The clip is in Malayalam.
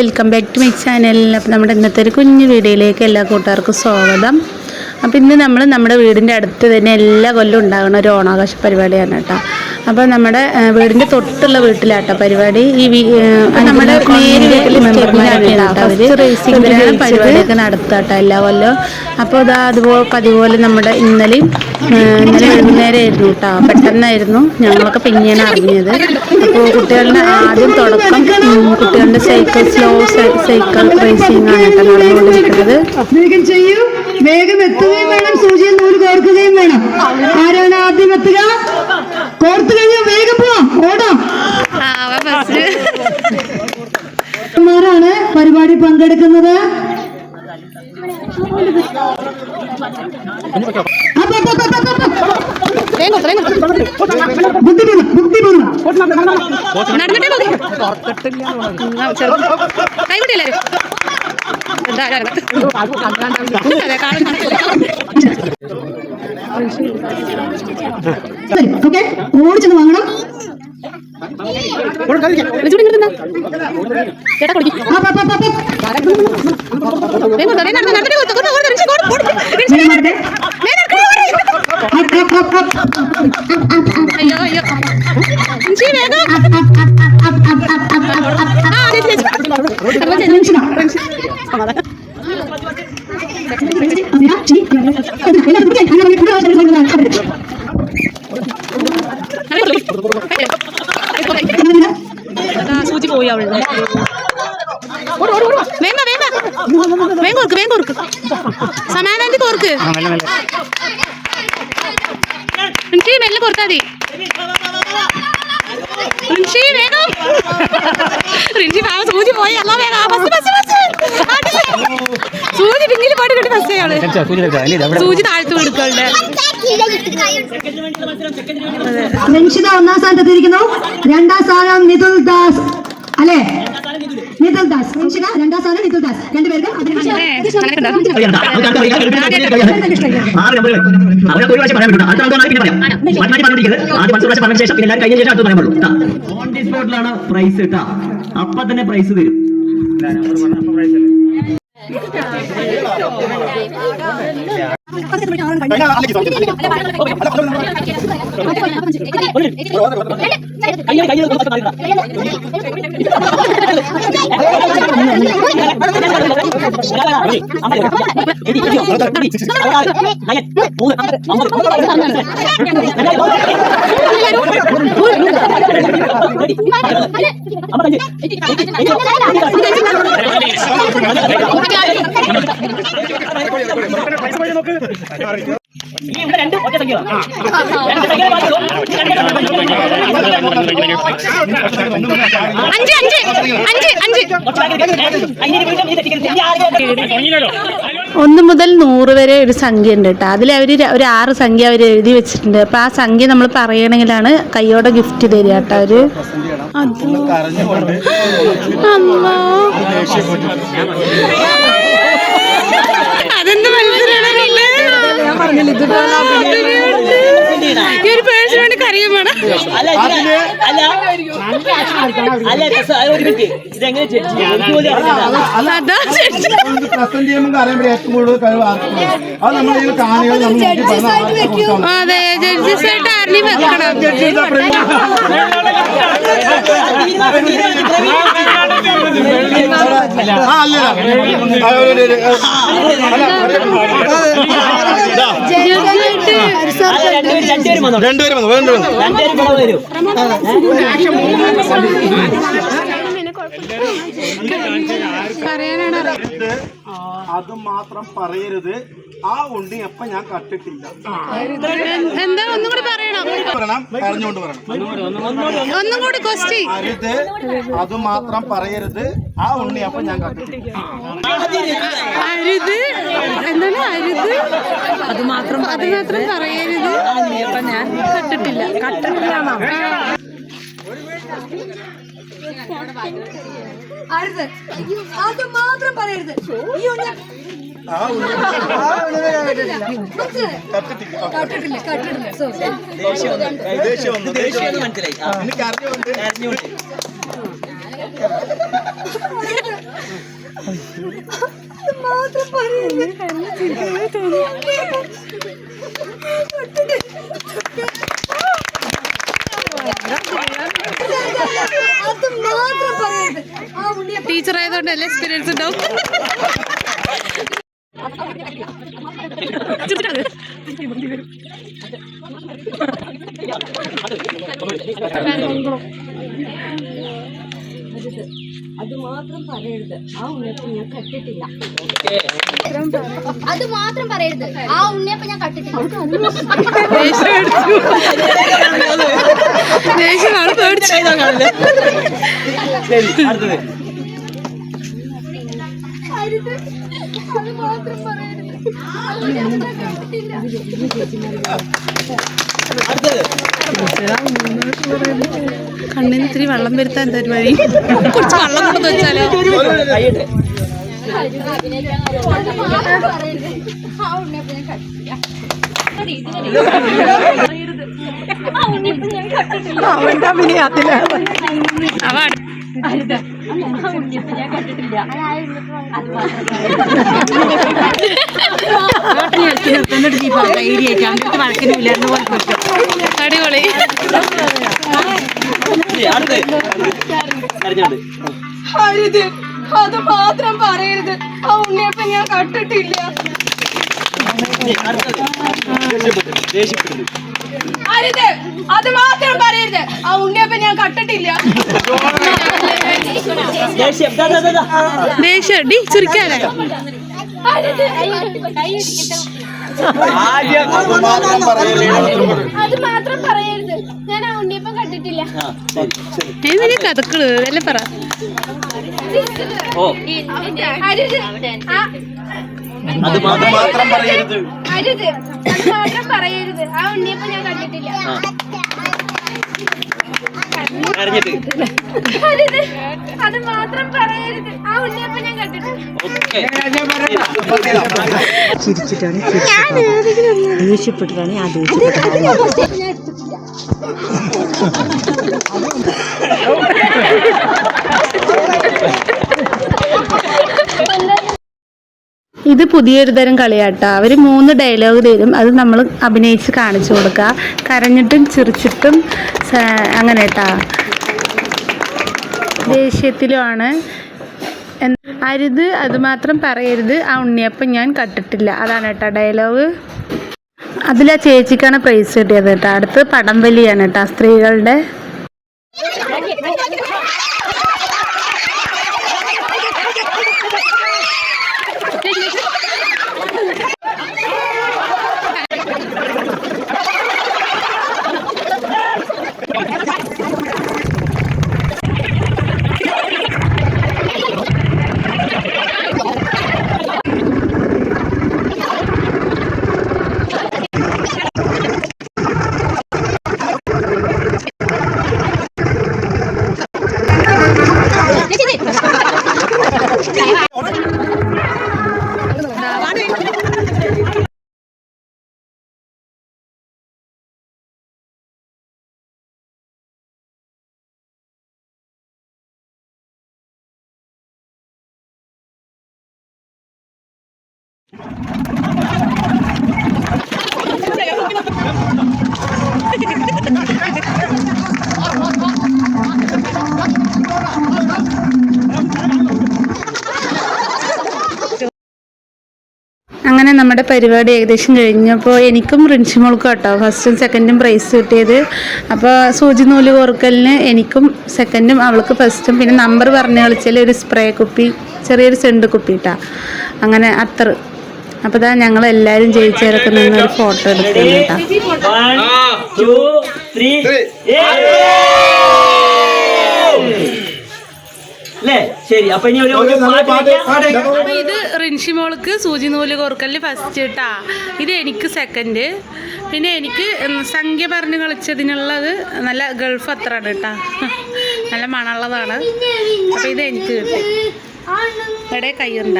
Welcome back to my channel അപ്പോൾ നമ്മുടെ ഇന്നത്തെ ഒരു കുഞ്ഞു വീഡിയോയിലേക്ക് എല്ലാ കൂട്ടുകാർക്കും സ്വാഗതം. അപ്പോൾ ഇന്ന് നമ്മൾ നമ്മുടെ വീടിന്റെ അടുത്ത് തന്നെ എല്ലാ കൊല്ലം ഉണ്ടാകുന്ന ഒരു ഓണാഘോഷ പരിപാടിയാണ് കേട്ടോ. അപ്പോൾ നമ്മുടെ വീടിന്റെ വീടിന്റെ തൊട്ടുള്ള വീട്ടിലാട്ടോ പരിപാടി. ഈ നമ്മുടെ നേര് വീട്ടിൽ റേസിംഗ് പരിപാടിയൊക്കെ നടത്താട്ട എല്ലാ കൊല്ലവും അപ്പോൾ ഇതാ അതുപോലെ പതിപോലെ നമ്മുടെ ഇന്നലെയും ഇന്നലെ വൈകുന്നേരമായിരുന്നു കേട്ടോ. പെട്ടെന്നായിരുന്നു ഞങ്ങളൊക്കെ പിന്നെയാണ് അറിഞ്ഞത്. അപ്പോൾ കുട്ടികളുടെ ആദ്യം തുടക്കം കുട്ടികളുടെ സൈക്കിൾ സ്ലോ സൈക്കിൾ റേസിംഗ് ആണ് കേട്ടോ നടന്നുകൊണ്ടിരിക്കുന്നത്. വേഗം ചെയ്യൂ. വേഗം എത്തുകയും വേണം. സൂചിയിൽ നൂൽ കോർക്കുകയും വേണം. ആരാണ് ആദ്യം എത്തുക? കോർത്തു കഴിഞ്ഞാൽ വേഗം പോവാം ഓടാം ആരാണ് പരിപാടി പങ്കെടുക്കുന്നത് അപ്പൊ, അപ്പൊ, അപ്പൊ, അപ്പൊ, അപ്പൊ. നടന്നിട്ടേ മതി. കൈവിട്ടി ഓക്കെ ഓടിച്ചെന്ന് വാങ്ങണം. ചേട്ടാ കൊടുക്കും. സൂചി പോയി അവളുടെ വേണ്ട വേണ്ട വേഗം കോർക്ക് വേഗം കോർക്ക് സമാധാനത്തിൽ കോർക്ക് റിൻഷി മെല്ലെ കോർത്താ മതി. റിൻഷി വേഗം. റിൻഷി പാവം സൂചി പോയി. അല്ല വേഗം. ബസ് ബസ് ബസ്. സൂചി പിന്നിൽ പോയിട്ട് കിട്ടി ബസ് അയാൾ സൂചി താഴ്ത്തു കൊടുക്കളുടെ രഞ്ഷിത ഒന്നാം സ്ഥാനത്തെത്തിയിരിക്കുന്നു രണ്ടാം സ്ഥാനം നിതുൽ ദാസ്. അല്ലേ? നിതുൽ ദാസ് രഞ്ഷിത രണ്ടാം സ്ഥാനം നിതുൽ ദാസ് രണ്ടുപേർക്കും ഓൺ ദി സ്പോട്ടിലാണ് പ്രൈസ് കിട്ടാ അപ്പൊ തന്നെ പ്രൈസ് തരും കയ്യിൽ കയ്യിൽ രണ്ട് സംഖ്യ രണ്ട് സംഖ്യ അഞ്ച് അഞ്ച് അഞ്ച് അഞ്ച് ഒന്ന് മുതൽ നൂറ് വരെ ഒരു സംഖ്യ ഉണ്ട് കേട്ടോ അതിൽ അവർ ഒരു ആറ് സംഖ്യ അവർ എഴുതി വെച്ചിട്ടുണ്ട് അപ്പൊ ആ സംഖ്യ നമ്മൾ പറയണമെങ്കിലാണ് കയ്യോടെ ഗിഫ്റ്റ് തരിക കേട്ടോ അവർ അമ്മോ. ഈ ഒരു പേഴ്സിന് വേണ്ടി കറിയും വേണം. അതെ ജഡ്ജസ് ആയിട്ട് ആരെയും വെക്കണം. രണ്ടുപേരും രണ്ടുപേരും വന്നു? രണ്ടുപേരും വന്നു രണ്ടുപേരും വന്നു. രണ്ടുപേരും ഇവിടെ വരും ഇത് അത് മാത്രം പറയരുത്. ആ ഉണ്ടി എപ്പ ഞാൻ കട്ടിട്ടില്ല. എന്താ? ഒന്നും കൂടി പറയണം. പറയണം. ഒന്നും കൂടി ക്വസ്റ്റ്യൻ. അരുത് അത് മാത്രം പറയരുത്. ആ ഉണ്ണി അപ്പൊ ഞാൻ കട്ടിട്ടില്ല. അരുത്. എന്താണ്? അരുത്. അത് മാത്രം അത് മാത്രം പറയരുത്. ഞാൻ കട്ടിട്ടില്ല. കട്ടിട്ടില്ല അരുത് അത് മാത്രം പറയരുത്. ഈ ഉണ്ണി ആ ഉണ്ണി മനസ്സിലായോ? കട്ടിട്ടില്ല കട്ടിട്ടില്ല കട്ടിട്ടില്ല സോറി ദേഷ്യം വന്നു ദേഷ്യം വന്നു. മനസ്സിലായി ആ. എനിക്ക് അറിഞ്ഞുകൊണ്ട് കരഞ്ഞുകൊണ്ട്. അത് മാത്രം പറയരുത് അത് മാത്രം പറയരുത് ആ ഉണ്ണിയപ്പം ടീച്ചർ ആയതുകൊണ്ട് എല്ലാ എക്സ്പീരിയൻസ് ഉണ്ടാവും. അത് മാത്രം പറയരുത്. ആ ഉണ്ണിയപ്പം ഞാൻ കട്ടിട്ടില്ല. അത് മാത്രം പറയരുത്. ആ ഉണ്ണിയപ്പം ഞാൻ കട്ടിട്ടില്ല. അടുത്തത് കണ്ണിന് ഇത്തിരി വെള്ളം വരുത്താൻ എന്താ വഴി? കുറച്ച് വെള്ളം കൊണ്ടു വെച്ചാലോ ആ ഉണ്ണിയപ്പനെ കട്ടിട്ടില്ല ആ ഉണ്ണിയപ്പം ഞാൻ കട്ടിട്ടില്ല അവ അടിപൊളി. ഹരിത് അത് മാത്രം പറയരുത് ആ ഉണ്ണിയപ്പം ഞാൻ ദേഷ്യപ്പെട്ടു ദേഷ്യപ്പെട്ടു അരുത്. അത് മാത്രം പറയരുത്. ആ ഉണ്ണിയപ്പം ഞാൻ കട്ടിട്ടില്ല. ദേഷ്യം. ദാ, ദാ, ദാ, ദാ. ദേഷ്യം. ഡി ചിരിക്കാനേ? അരുത്. കൈ ആദ്യം അത് മാത്രം പറയരുത്. അത് മാത്രം പറയരുത്. ഞാൻ ആ ഉണ്ണിയപ്പം കണ്ടിട്ടില്ല. കഥക്കൾ അല്ലേ പറ. ഓ. ആ അത് മാത്രം മാത്രം പറയരുത്. അരുത്. അത് മാത്രം പറയരുത്. ആ ഉണ്ണിയപ്പം ഞാൻ കണ്ടിട്ടില്ല. ആ. കരഞ്ഞിട്ട് അരുത്. അത് മാത്രം പറയരുത്. ആ ഉണ്ണിയപ്പം ഞാൻ കണ്ടിട്ടില്ല. ഓക്കെ. ഇത് പുതിയൊരു തരം കളിയാട്ടോ. അവർ മൂന്ന് ഡയലോഗ് തരും. അത് നമ്മൾ അഭിനയിച്ച് കാണിച്ചു കൊടുക്കുക കരഞ്ഞിട്ടും ചിരിച്ചിട്ടും അങ്ങനെ കേട്ടാ ദേഷ്യത്തിലുമാണ്. അരുത് അതുമാത്രം പറയരുത്. ആ ഉണ്ണിയപ്പം ഞാൻ കട്ടിട്ടില്ല. അതാണ് കേട്ടോ ഡയലോഗ് അതിലാ ചേച്ചിക്കാണ് പ്രൈസ് കിട്ടിയത് കേട്ടോ. അടുത്ത് പടം വലിയാണ് കേട്ടോ സ്ത്രീകളുടെ. നമ്മുടെ പരിപാടി ഏകദേശം കഴിഞ്ഞപ്പോൾ എനിക്കും റിൻഷിമോൾക്കും കേട്ടോ ഫസ്റ്റും സെക്കൻഡും പ്രൈസ് കിട്ടിയത്. അപ്പോൾ സൂചി നൂൽ കോർക്കലിന് എനിക്കും സെക്കൻഡും അവൾക്ക് ഫസ്റ്റും പിന്നെ നമ്പർ പറഞ്ഞ് കളിച്ചാൽ ഒരു സ്പ്രേ കുപ്പി ചെറിയൊരു സെണ്ട് കുപ്പി ഇട്ടാ. അങ്ങനെ അത്ര. അപ്പോൾ ഇതാ ഞങ്ങൾ എല്ലാവരും ജയിച്ചവരൊക്കെ നിന്ന് ഒരു ഫോട്ടോ എടുക്കുന്നു കേട്ടോ. അല്ലേ? ശരി അപ്പൊ ഇനി ഒരു. അപ്പൊ ഇത് റിൻഷി മോൾക്ക് സൂചി നൂൽ കോർക്കൽ ഫസ്റ്റ് കേട്ടാ ഇത് എനിക്ക് സെക്കൻഡ് പിന്നെ എനിക്ക് സംഖ്യ പറഞ്ഞ് കളിച്ചതിനുള്ളത് നല്ല ഗൾഫ് അത്രയാണ് കേട്ടാ. നല്ല മണമുള്ളതാണ്. അപ്പൊ ഇത് എനിക്ക് കിട്ടി. ഇവിടെ കയ്യുണ്ട